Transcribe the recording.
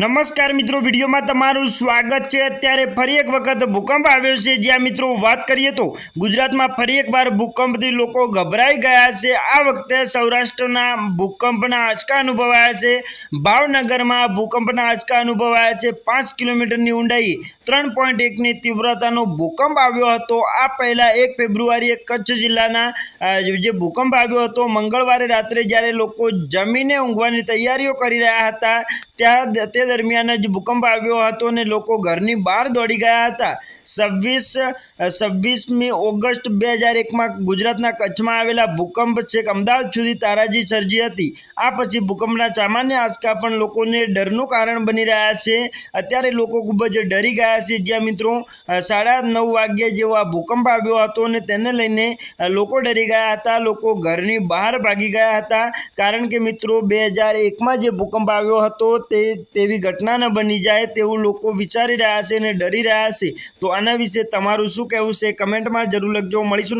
નમસ્કાર મિત્રો, વિડીયોમાં તમારું સ્વાગત છે. અત્યારે ફરી એક વખત ભૂકંપ આવ્યો છે. જ્યાં મિત્રો, વાત કરીએ તો ગુજરાતમાં ફરી એકવાર ભૂકંપથી લોકો ગભરાઈ ગયા છે. આ વખતે સૌરાષ્ટ્રના ભૂકંપના આંચકા અનુભવાયા છે. ભાવનગરમાં ભૂકંપના આંચકા અનુભવાયા છે. પાંચ કિલોમીટરની ઊંડાઈ ત્રણ પોઈન્ટ એકની તીવ્રતાનો ભૂકંપ આવ્યો હતો. આ પહેલાં એક ફેબ્રુઆરીએ કચ્છ જિલ્લાના જે ભૂકંપ આવ્યો હતો, મંગળવારે રાત્રે જ્યારે લોકો જમીને ઊંઘવાની તૈયારીઓ કરી રહ્યા હતા, ત્યાં દરમિયાન જ ભૂકંપ આવ્યો હતો અને લોકો ઘરની બહાર દોડી ગયા હતા. છવ્વીસ, છવ્વીસમી ઓગસ્ટ બે હજાર એકમાં ગુજરાતના કચ્છમાં આવેલા ભૂકંપ છેક અમદાવાદ સુધી તારાજી સર્જી હતી. આ પછી ભૂકંપના સામાન્ય આંચકા પણ લોકોને ડરનું કારણ બની રહ્યા છે. અત્યારે લોકો ખૂબ જ ડરી ગયા છે. જ્યાં મિત્રો, સાડા નવ વાગ્યા જેવો આ ભૂકંપ આવ્યો હતો અને તેને લઈને લોકો ડરી ગયા હતા. લોકો ઘરની બહાર ભાગી ગયા હતા. કારણ કે મિત્રો, બે હજાર એકમાં જે ભૂકંપ આવ્યો હતો તે, તેવી ઘટના ન બની જાય તેવું લોકો વિચારી રહ્યા છે અને ડરી રહ્યા છે. તો આના વિશે તમારું શું કહેવું છે? કમેન્ટમાં જરૂર લખજો. મળીશું